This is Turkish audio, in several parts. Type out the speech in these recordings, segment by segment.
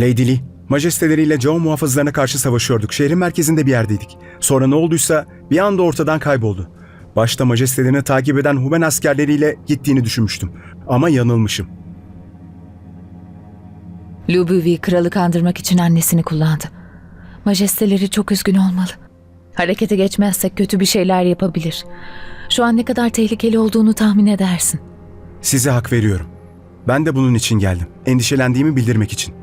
Lady Lee, majesteleriyle Cao muhafızlarına karşı savaşıyorduk. Şehrin merkezinde bir yerdeydik. Sonra ne olduysa bir anda ortadan kayboldu. Başta majestelerini takip eden Huben askerleriyle gittiğini düşünmüştüm. Ama yanılmışım. Lubuvi kralı kandırmak için annesini kullandı. Majesteleri çok üzgün olmalı. Harekete geçmezsek kötü bir şeyler yapabilir. Şu an ne kadar tehlikeli olduğunu tahmin edersin. Size hak veriyorum. Ben de bunun için geldim. Endişelendiğimi bildirmek için.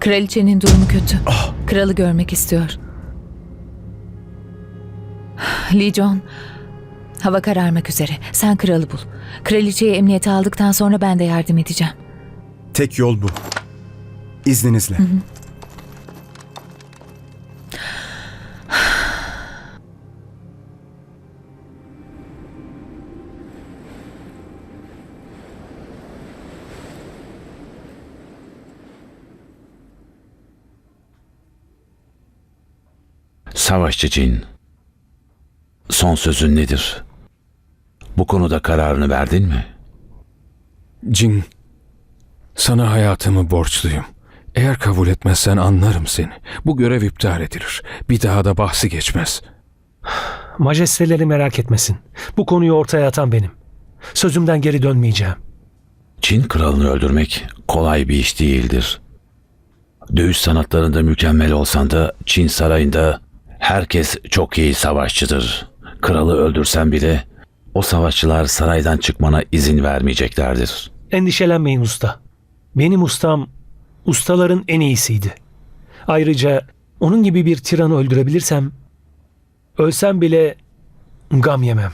Kraliçenin durumu kötü. Kralı görmek istiyor. Lee John, hava kararmak üzere. Sen kralı bul. Kraliçeyi emniyete aldıktan sonra ben de yardım edeceğim. Tek yol bu. İzninizle. Savaşçı cin. Son sözün nedir? Bu konuda kararını verdin mi? Cin, sana hayatımı borçluyum. Eğer kabul etmezsen anlarım seni. Bu görev iptal edilir. Bir daha da bahsi geçmez. Majesteleri merak etmesin. Bu konuyu ortaya atan benim. Sözümden geri dönmeyeceğim. Çin kralını öldürmek kolay bir iş değildir. Dövüş sanatlarında mükemmel olsan da Çin sarayında herkes çok iyi savaşçıdır. Kralı öldürsen bile o savaşçılar saraydan çıkmana izin vermeyeceklerdir. Endişelenmeyin usta. Benim ustam ustaların en iyisiydi. Ayrıca onun gibi bir tiranı öldürebilirsem ölsem bile gam yemem.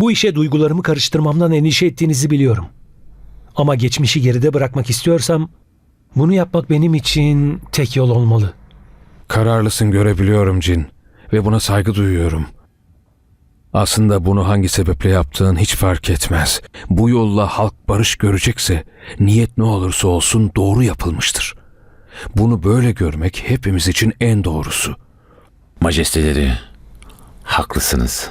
Bu işe duygularımı karıştırmamdan endişe ettiğinizi biliyorum. Ama geçmişi geride bırakmak istiyorsam bunu yapmak benim için tek yol olmalı. Kararlısın görebiliyorum Cin ve buna saygı duyuyorum. Aslında bunu hangi sebeple yaptığın hiç fark etmez. Bu yolla halk barış görecekse niyet ne olursa olsun doğru yapılmıştır. Bunu böyle görmek hepimiz için en doğrusu. Majesteleri, haklısınız.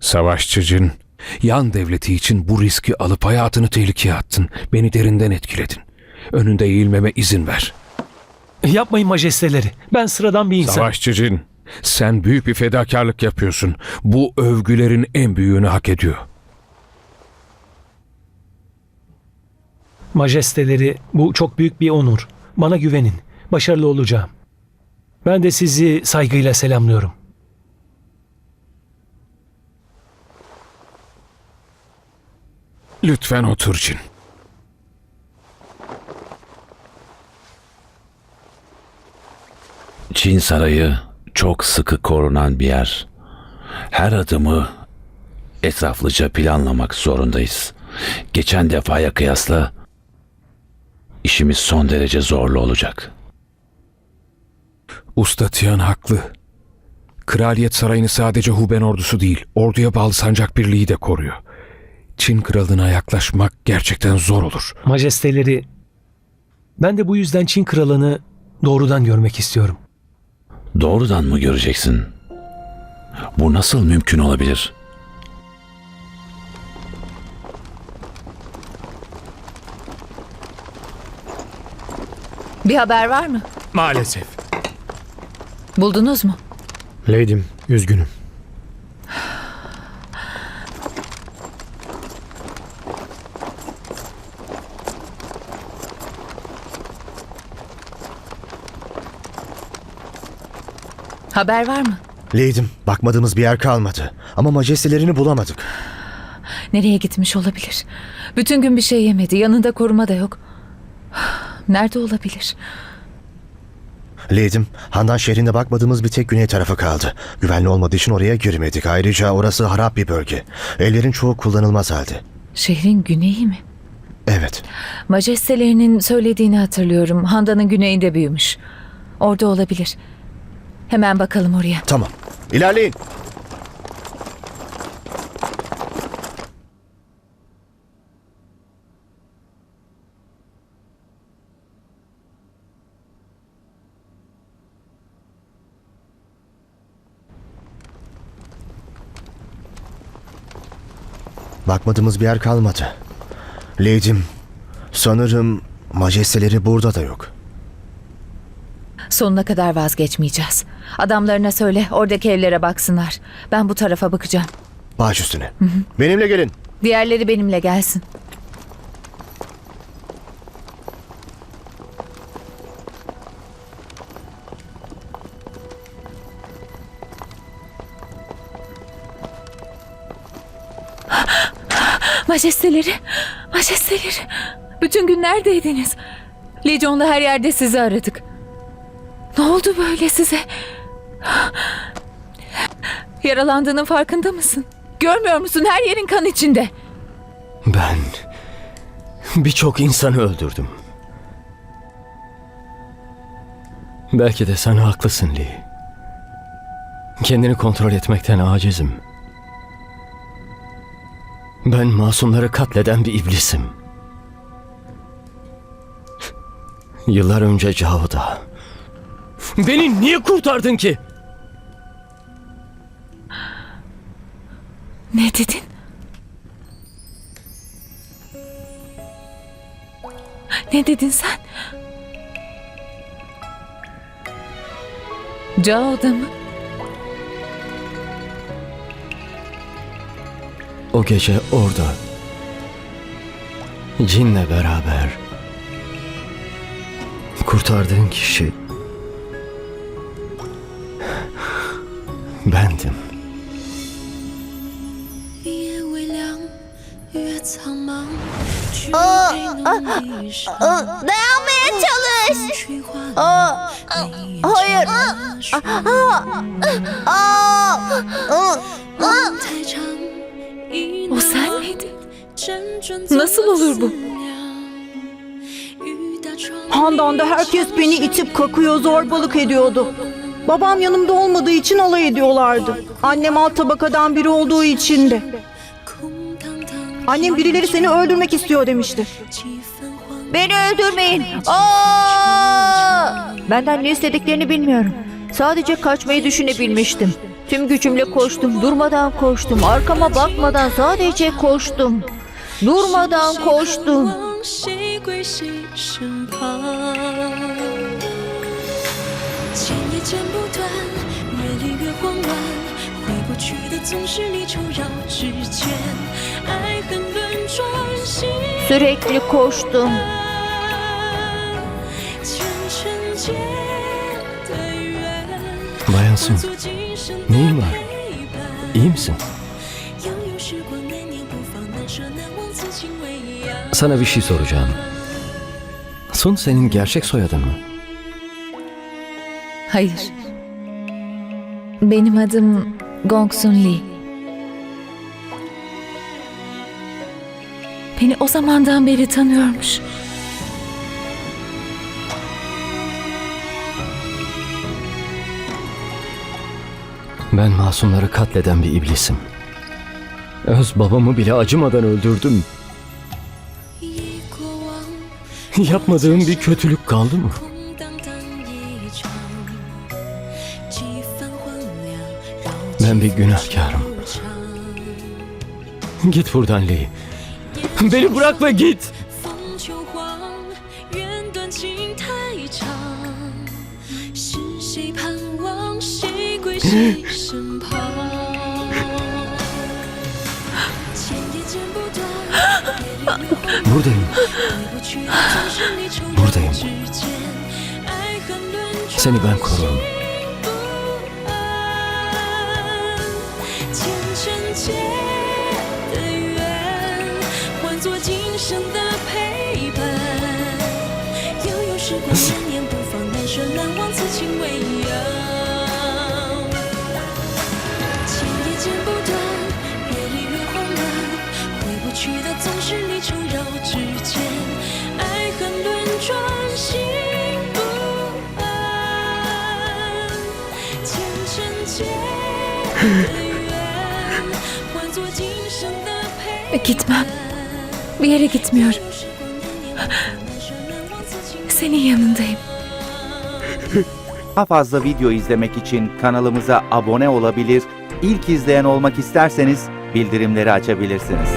Savaşçı Cin, yan devleti için bu riski alıp hayatını tehlikeye attın. Beni derinden etkiledin. Önünde eğilmeme izin ver. Yapmayın majesteleri. Ben sıradan bir insan. Savaşçı Cin, sen büyük bir fedakarlık yapıyorsun. Bu övgülerin en büyüğünü hak ediyor. Majesteleri bu çok büyük bir onur. Bana güvenin. Başarılı olacağım. Ben de sizi saygıyla selamlıyorum. Lütfen otur Cin. Çin sarayı çok sıkı korunan bir yer. Her adımı etraflıca planlamak zorundayız. Geçen defaya kıyasla işimiz son derece zorlu olacak. Usta Tian haklı. Kraliyet sarayını sadece Huben ordusu değil, orduya bağlı sancak birliği de koruyor. Çin kralına yaklaşmak gerçekten zor olur. Majesteleri ben de bu yüzden Çin kralını doğrudan görmek istiyorum. Doğrudan mı göreceksin? Bu nasıl mümkün olabilir? Bir haber var mı? Maalesef. Buldunuz mu? Lady'm, üzgünüm. Haber var mı? Leydim, bakmadığımız bir yer kalmadı. Ama majestelerini bulamadık. Nereye gitmiş olabilir? Bütün gün bir şey yemedi. Yanında koruma da yok. Nerede olabilir? Leydim, Handan şehrinde bakmadığımız bir tek güney tarafı kaldı. Güvenli olmadığı için oraya girmedik. Ayrıca orası harap bir bölge. Evlerin çoğu kullanılmaz halde. Şehrin güneyi mi? Evet, Majestelerinin söylediğini hatırlıyorum. Handan'ın güneyinde büyümüş. Orada olabilir. Hemen bakalım oraya. tamam. İlerleyin. Bakmadığımız bir yer kalmadı. Lady'm, sanırım majesteleri burada da yok. Sonuna kadar vazgeçmeyeceğiz. Adamlarına söyle oradaki evlere baksınlar. Ben bu tarafa bakacağım. Baş üstüne. Benimle gelin. Diğerleri benimle gelsin. Majesteleri, majesteleri. Bütün gün neredeydiniz? Legion'la her yerde sizi aradık. Ne oldu böyle size? Yaralandığının farkında mısın? Görmüyor musun? Her yerin kan içinde. Ben birçok insanı öldürdüm. Belki de sen haklısın Lee. Kendini kontrol etmekten acizim. Ben masumları katleden bir iblisim. Yıllar önce Cavda. Beni niye kurtardın ki? Ne dedin? Ne dedin sen? Cao'da mı? O gece orada. Cinle beraber. Kurtardığın kişi bendim. O, o, o, dayanmaya çalış. O, o hayır. O, o, o, o sen miydin? Nasıl olur bu? Handan'da herkes beni itip kakıyor, zorbalık ediyordu. Babam yanımda olmadığı için alay ediyorlardı. Annem alt tabakadan biri olduğu için de. Annem birileri seni öldürmek istiyor demişti. Beni öldürmeyin. Aa! Benden ne istediklerini bilmiyorum. Sadece kaçmayı düşünebilmiştim. Tüm gücümle koştum, durmadan koştum. Arkama bakmadan sadece koştum. Durmadan koştum. 谁归谁身旁？牵也牵不断，越离越慌乱，回不去的总是离愁绕指尖，爱恨轮转，心 Sürekli koştum. 前尘间的缘， Bayan Sun, 做今生的 neyin var? 陪伴。 İyi misin? 悠悠时光难念不放，难舍难忘，此情为阳。 Sana bir şey soracağım. Sun senin gerçek soyadın mı? Hayır. Benim adım Gongsun Lee. Beni o zamandan beri tanıyormuş. Ben masumları katleden bir iblisim. Öz babamı bile acımadan öldürdüm. Yapmadığım bir kötülük kaldı mı? Ben bir günahkarım. Git buradan Lee. Beni bırak ve git. Buradayım. Buradayım. Seni ben korurum. 尘间的缘，换作今生的陪伴。悠悠时光难念不放，难舍难忘，此情为阳。牵也剪不断，越离越慌乱，回不去的总是离愁绕指尖，爱恨轮转，心不安。前尘间 Gitmem. Bir yere gitmiyorum. Senin yanındayım. Daha fazla video izlemek için kanalımıza abone olabilir, ilk izleyen olmak isterseniz bildirimleri açabilirsiniz.